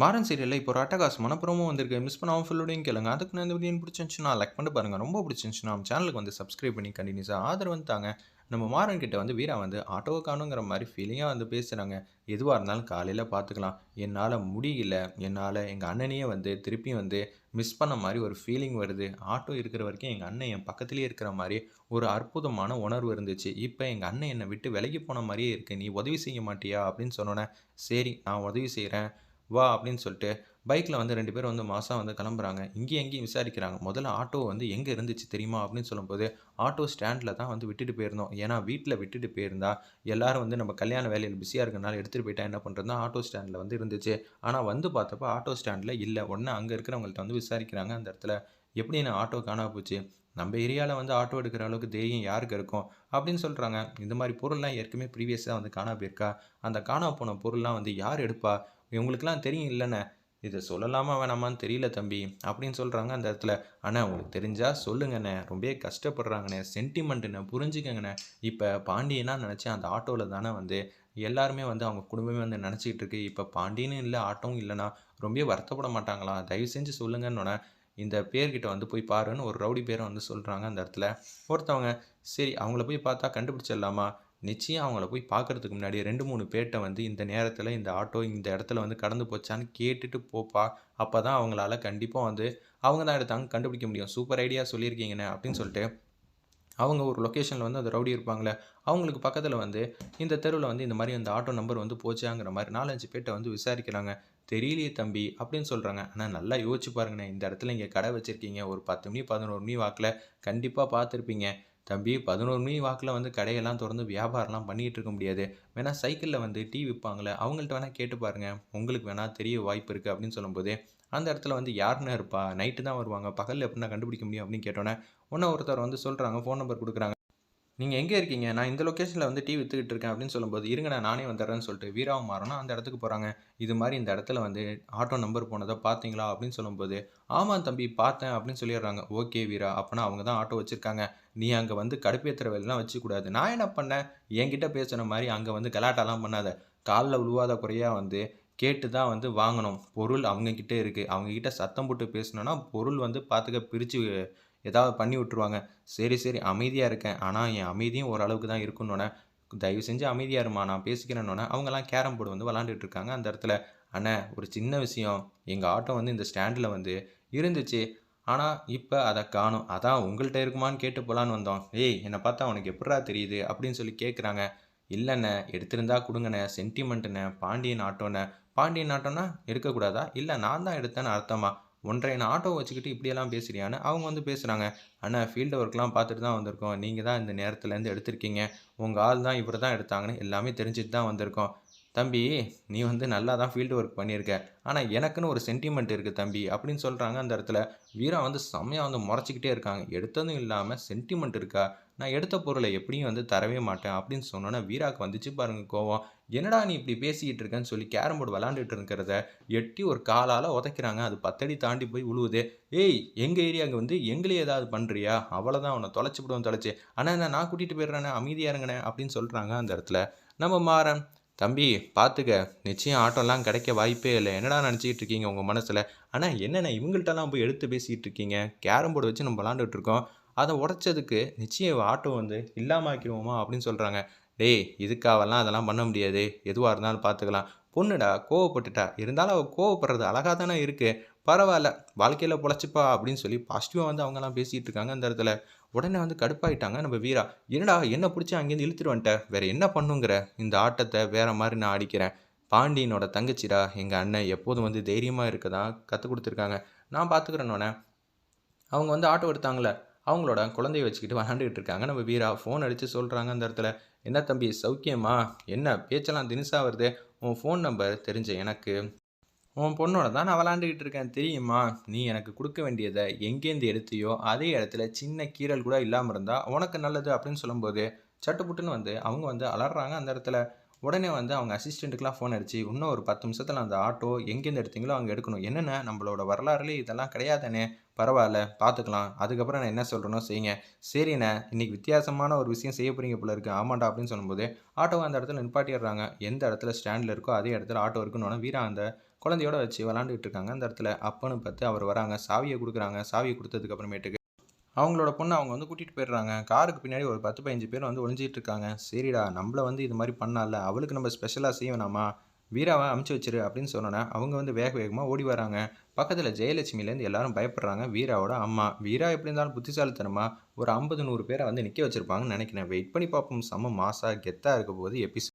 மாறன் சீரியலில் இப்போ ஒரு அட்டகாசமான ப்ரோமோ வந்திருக்கு. மிஸ் பண்ணாமல் ஃபுல்லோடையும் கேளுங்க. அதுக்கு நான் இந்த வீடியோ பிடிச்சிருந்துச்சுன்னா லைக் பண்ணி பாருங்கள் ரொம்ப பிடிச்சிருந்துச்சுன்னா நம்ம சேனலுக்கு வந்து சப்ஸ்கிரைப் பண்ணி கண்டினியூஸாக ஆதரவு வந்து தாங்க. நம்ம மாறன் கிட்ட வந்து வீரா வந்து ஆட்டோவை காணுங்கிற மாதிரி ஃபீலிங்காக வந்து பேசுகிறாங்க எதுவாக இருந்தாலும் காலையில் பார்த்துக்கலாம். என்னால் முடியல. என்னால் எங்கள் அண்ணனையே வந்து திருப்பியும் வந்து மிஸ் பண்ண மாதிரி ஒரு ஃபீலிங் வருது. ஆட்டோ இருக்கிற வரைக்கும் எங்கள் அண்ணன் என் பக்கத்துலேயே இருக்கிற மாதிரி ஒரு அற்புதமான உணர்வு இருந்துச்சு. இப்போ எங்கள் அண்ணன் என்னை விட்டு விலகி போன மாதிரியே இருக்குது நீ உதவி செய்ய மாட்டியா? அப்படின்னு சொன்னோன்னே சரி நான் உதவி செய்கிறேன் வா அப்படின்னு சொல்லிட்டு பைக்கில் வந்து ரெண்டு பேரும் வந்து மாதம் வந்து கிளம்புறாங்க. இங்கேயும் எங்கேயும் விசாரிக்கிறாங்க. முதல்ல ஆட்டோ வந்து எங்கே இருந்துச்சு தெரியுமா? அப்படின்னு சொல்லும்போது, ஆட்டோ ஸ்டாண்டில் தான் வந்து விட்டுட்டு போயிருந்தோம். ஏன்னா வீட்டில் விட்டுட்டு போயிருந்தா, எல்லாரும் வந்து நம்ம கல்யாண வேலையில் பிஸியாக இருக்கனால எடுத்துட்டு போயிட்டா என்ன பண்ணுறதுனா ஆட்டோ ஸ்டாண்டில் வந்து இருந்துச்சு. ஆனால் வந்து பார்த்தப்ப ஆட்டோ ஸ்டாண்டில் இல்லை உடனே அங்கே இருக்கிறவங்கள்ட்ட வந்து விசாரிக்கிறாங்க அந்த இடத்துல. எப்படி நான் ஆட்டோ காணாம போச்சு? நம்ம ஏரியாவில் வந்து ஆட்டோ எடுக்கிற அளவுக்கு தைரியம் யாருக்கு இருக்கும்? அப்படின்னு சொல்கிறாங்க இந்த மாதிரி பொருள்லாம் ஏற்கனவே ப்ரீவியஸாக வந்து காணா போயிருக்கா? அந்த காணாம போன பொருள்லாம் வந்து யார் எடுப்பா? இவங்களுக்குலாம் தெரியும் இல்லைண்ணே இதை சொல்லலாமா வேணாமான்னு தெரியல தம்பி. அப்படின்னு சொல்கிறாங்க அந்த இடத்துல. ஆனால் உங்களுக்கு தெரிஞ்சால் சொல்லுங்கண்ணே. ரொம்பவே கஷ்டப்படுறாங்கண்ணே. சென்டிமெண்ட்டுண்ணே புரிஞ்சுக்கங்கண்ணே. இப்போ பாண்டியனா நினச்சேன் அந்த ஆட்டோவில் தானே வந்து எல்லாருமே வந்து அவங்க குடும்பமே வந்து நினச்சிக்கிட்டு இருக்கு. இப்போ பாண்டியனும் இல்லை ஆட்டோவும் இல்லைனா ரொம்பவே வருத்தப்பட மாட்டாங்களா? தயவு செஞ்சு சொல்லுங்கன்னோனே, இந்த பேர்கிட்ட வந்து போய் பாருன்னு ஒரு ரவுடி பேரை வந்து சொல்கிறாங்க அந்த இடத்துல. ஒருத்தவங்க, சரி அவங்கள போய் பார்த்தா கண்டுபிடிச்சிடலாமா? நிச்சயம் அவங்கள போய் பார்க்கறதுக்கு முன்னாடி 2, 3 பேர்ட்ட வந்து இந்த நேரத்தில் இந்த ஆட்டோ இந்த இடத்துல வந்து கடந்து போச்சான்னு கேட்டுட்டு போப்பா. அப்பதான் அவங்களால கண்டிப்பாக வந்து அவங்க தான் எடுத்தாங்க கண்டுபிடிக்க முடியும். சூப்பர் ஐடியா சொல்லியிருக்கீங்கண்ணே அப்படின்னு சொல்லிட்டு, அவங்க ஒரு லொக்கேஷனில் வந்து அந்த ரவுடி இருப்பாங்கல்ல, அவங்களுக்கு பக்கத்தில் வந்து இந்த தெருவில் வந்து இந்த மாதிரி அந்த ஆட்டோ நம்பர் வந்து போச்சாங்கிற மாரி 4, 5 பேர்ட்ட வந்து விசாரிக்கிறாங்க. தெரியலையே தம்பி அப்படின்னு சொல்கிறாங்க ஆனால் நல்லா யோசிச்சு பாருங்கண்ணே. இந்த இடத்துல இங்கே கடை வச்சுருக்கீங்க ஒரு 10 மணி, 11 மணி வாக்கில் கண்டிப்பாக பார்த்துருப்பீங்க. தம்பி 11 மணி வாக்கில் வந்து கடையெல்லாம் திறந்து வியாபாரம்லாம் பண்ணிகிட்டு இருக்க முடியாது. வேணால் சைக்கிளில் வந்து டீ விற்பாங்களே அவங்கள்ட்ட வேணால் கேட்டு பாருங்கள் உங்களுக்கு வேணால் தெரிய வாய்ப்பு இருக்குது அப்படின்னு சொல்லும்போது, அந்த இடத்துல வந்து யாருன்னா இருப்பா? நைட்டு தான் வருவாங்க. பகலில் எப்படின்னா கண்டுபிடிக்க முடியும்? அப்படின்னு கேட்டோன்னே ஒன்று ஒருத்தர் வந்து சொல்கிறாங்க ஃபோன் நம்பர் கொடுக்குறாங்க நீங்கள் எங்கே இருக்கீங்க? நான் இந்த லொக்கேஷனில் வந்து டீ வித்துக்கிட்டு இருக்கேன் அப்படின்னு சொல்லும்போது, இருங்கண்ணா நானே வந்துடுறேன்னு சொல்லிட்டு வீராவும் மாறணும் அந்த இடத்துக்கு போகிறாங்க இது மாதிரி இந்த இடத்துல வந்து ஆட்டோ நம்பர் போனதை பார்த்தீங்களா? அப்படின்னு சொல்லும்போது, ஆமாம் தம்பி பார்த்தேன் அப்படின்னு சொல்லிடுறாங்க. ஓகே வீரா. அப்போனா அவங்க தான் ஆட்டோ வச்சுருக்காங்க நீ அங்கே வந்து கடுப்பேற்றுற வேலைலாம் வச்சுக்கூடாது நான் என்ன பண்ணேன்? என்கிட்ட பேசுன மாதிரி அங்கே வந்து கலாட்டாலாம் பண்ணாத. காலில் உழுவாத குறையாக வந்து கேட்டு தான் வந்து வாங்கணும். பொருள் அவங்க இருக்குது அவங்கக்கிட்ட அவங்க சத்தம் போட்டு பேசணுன்னா பொருள் வந்து பார்த்துக்க பிரித்து ஏதாவது பண்ணி விட்டுருவாங்க. சரி, சரி அமைதியாக இருக்கேன். ஆனால் என் அமைதியும் ஓரளவுக்கு தான் இருக்குன்னொன்னே தயவு செஞ்சு அமைதியாக இருமா நான் பேசிக்கிறேன்னொன்னே அவங்கெல்லாம் கேரம் போர்டு வந்து விளாண்டுட்டு இருக்காங்க அந்த இடத்துல. அண்ணே ஒரு சின்ன விஷயம். எங்கள் ஆட்டோ வந்து இந்த ஸ்டாண்டில் வந்து இருந்துச்சு. ஆனால் இப்போ அதை காணும் அதான் உங்கள்கிட்ட இருக்குமான்னு கேட்டு போலான்னு வந்தோம். ஏய் என்னை பார்த்தா உனக்கு எப்படா தெரியுது? அப்படின்னு சொல்லி கேட்குறாங்க. இல்லைண்ணே எடுத்திருந்தா கொடுங்கண்ணே சென்டிமெண்ட்டுண்ணே. பாண்டியன் ஆட்டோண்ணே. பாண்டியன் ஆட்டோன்னா எடுக்கக்கூடாதா? இல்லை நான் தான் எடுத்தேன்னு அர்த்தமா? ஒன்றரை ஆட்டோ வச்சுக்கிட்டு இப்படியெல்லாம் பேசுகிறியான்னு அவங்க வந்து பேசுகிறாங்க அண்ணா ஃபீல்டு ஒர்க்லாம் பார்த்துட்டு தான் வந்திருக்கோம். நீங்கள் தான் இந்த நேரத்துலேருந்து எடுத்திருக்கீங்க. உங்கள் ஆள் தான் இவர் தான் எடுத்தாங்கன்னு எல்லாமே தெரிஞ்சுட்டு தான் வந்திருக்கோம். தம்பி நீ வந்து நல்லா தான் ஃபீல்டு ஒர்க் பண்ணியிருக்க. ஆனால் எனக்குன்னு ஒரு சென்டிமெண்ட் இருக்குது தம்பி அப்படின்னு சொல்கிறாங்க அந்த இடத்துல. வீரா வந்து செம்மையாக வந்து முறைச்சிக்கிட்டே இருக்காங்க. எடுத்ததும் இல்லாமல் சென்டிமெண்ட் இருக்கா? நான் எடுத்த பொருளை எப்படியும் வந்து தரவே மாட்டேன் அப்படின்னு சொன்னோன்னே வீராவுக்கு வந்துச்சு பாருங்க கோவம். என்னடா நீ இப்படி பேசிக்கிட்டு இருக்கேன்னு சொல்லி கேரம் போர்டு விளாண்டுட்டு இருக்கிறத எட்டி ஒரு காலால் உதைக்கிறாங்க. அது பத்தடி தாண்டி போய் உழுவுது ஏய் எங்கள் ஏரியாவுக்கு வந்து எங்களே ஏதாவது பண்ணுறியா அவ்வளோதான் உன்னை தொலைச்சி விடுவோம் தொலைச்சி ஆனால் என்ன நான் கூட்டிகிட்டு போயிடுறேனே அமைதியாக இருங்கண்ணே அப்படின்னு சொல்கிறாங்க அந்த இடத்துல. நம்ம மாறன், தம்பி பார்த்துக்க. நிச்சயம் ஆட்டோலாம் கிடைக்க வாய்ப்பே இல்லை என்னடா நினச்சிக்கிட்டு இருக்கீங்க உங்கள் மனசில் ஆனால் என்னென்ன இவங்கள்ட்டலாம் போய் எடுத்து பேசிக்கிட்டு இருக்கீங்க? கேரம் போர்டு வச்சு நம்ம விளாண்டுட்டு இருக்கோம். அதை உடச்சதுக்கு நிச்சயம் ஆட்டோ வந்து இல்லாமக்கிடுவோமா அப்படின்னு சொல்கிறாங்க டேய் இதுக்காவெல்லாம் அதெல்லாம் பண்ண முடியாது. எதுவாக இருந்தாலும் பார்த்துக்கலாம். பொண்ணுடா கோவப்பட்டுட்டா. இருந்தாலும் அவள் கோவப்படுறது அழகாக தானே இருக்குது பரவாயில்ல வாழ்க்கையில் பொழைச்சிப்பா அப்படின்னு சொல்லி பாசிட்டிவாக வந்து அவங்கலாம் பேசிகிட்டு இருக்காங்க அந்த இடத்துல. உடனே வந்து கடுப்பாயிட்டாங்க நம்ம வீரா. என்னடா என்ன பிடிச்சி அங்கேருந்து இழுத்துட்டு வந்துட்ட. வேற என்ன பண்ணுங்கிற? இந்த ஆட்டத்தை வேற மாதிரி நான் அடிக்கிறேன் பாண்டியனோட தங்கச்சிடா. எங்கள் அண்ணன் எப்போதும் வந்து தைரியமாக இருக்க தான் கொடுத்துருக்காங்க நான் பார்த்துக்கிறேன்னொன்னே அவங்க வந்து ஆட்டோ எடுத்தாங்களே அவங்களோட குழந்தைய வச்சுக்கிட்டு விளாண்டுக்கிட்டு இருக்காங்க நம்ம வீரா. ஃபோன் அடித்து சொல்கிறாங்க அந்த இடத்துல. என்ன தம்பி சௌக்கியமா? என்ன பேச்செல்லாம் தினுசா வருது உன் ஃபோன் நம்பர் தெரிஞ்ச எனக்கு உன் பொண்ணோட தான் நான் விளாண்டுக்கிட்டு இருக்கேன் தெரியுமா? நீ எனக்கு கொடுக்க வேண்டியதை எங்கேருந்து எடுத்தியோ, அதே இடத்துல சின்ன கீறல் கூட இல்லாமல் இருந்தால் உனக்கு நல்லது அப்படின்னு சொல்லும்போது, சட்டு புட்டுன்னு வந்து அவங்க வந்து அலறாங்க அந்த இடத்துல. உடனே வந்து அவங்க அசிஸ்டண்ட்டுக்கெலாம் ஃபோன் அடிச்சு, "இன்னும் ஒரு பத்து நிமிஷத்தில் அந்த ஆட்டோ எங்கேருந்து எடுத்தீங்களோ அங்கே எடுக்கணும்." என்னென்ன நம்மளோட வரலாறுலேயே இதெல்லாம் கிடையாதேண்ணே." பரவாயில்ல பார்த்துக்கலாம். அதுக்கப்புறம் நான் என்ன சொல்கிறேனோ செய்யுங்க." "சரிண்ணே, இன்னைக்கு வித்தியாசமான ஒரு விஷயம் செய்ய போகிறீங்க போல இருக்கு." "ஆமாண்டா." அப்படின்னு சொல்லும்போது, ஆட்டோவை அந்த இடத்துல நிப்பாட்டிடுறாங்க. எந்த இடத்துல ஸ்டாண்டில் இருக்கோ அதே இடத்துல ஆட்டோ இருக்குன்னு வீரா அந்த குழந்தையோட வச்சு விளாண்டுக்கிட்டு இருக்காங்க அந்த இடத்துல. அப்பன்னு பார்த்து அவர் வராங்க. சாவியை கொடுக்குறாங்க சாவியை கொடுத்ததுக்கப்புறமேட்டுக்கு அவங்களோட பொண்ணை அவங்க வந்து கூட்டிகிட்டு போயிடுறாங்க. காருக்கு பின்னாடி ஒரு 10, 15 பேர் வந்து ஒழிஞ்சிட்டு இருக்காங்க. "சரிடா, நம்மளை வந்து இது மாதிரி பண்ணால்ல, அவளுக்கு நம்ம ஸ்பெஷலாக செய்யணாமா வீராவை அமுச்சு வச்சிரு அப்படின்னு சொன்னோன்னே அவங்க வந்து வேக வேகமாக ஓடி வராங்க. பக்கத்தில் ஜெயலட்சுமிலேருந்து எல்லாரும் பயப்படுறாங்க. வீராவோட அம்மா. வீரா எப்படி இருந்தாலும் புத்திசாலித்தனமா ஒரு ஐம்பது நூறு பேரை வந்து நிற்க வச்சுருப்பாங்கன்னு நினைக்கிறேன் வெயிட் பண்ணி பார்ப்போம். செம்ம மாசாக கெத்தாக இருக்க போது எபிசோட்.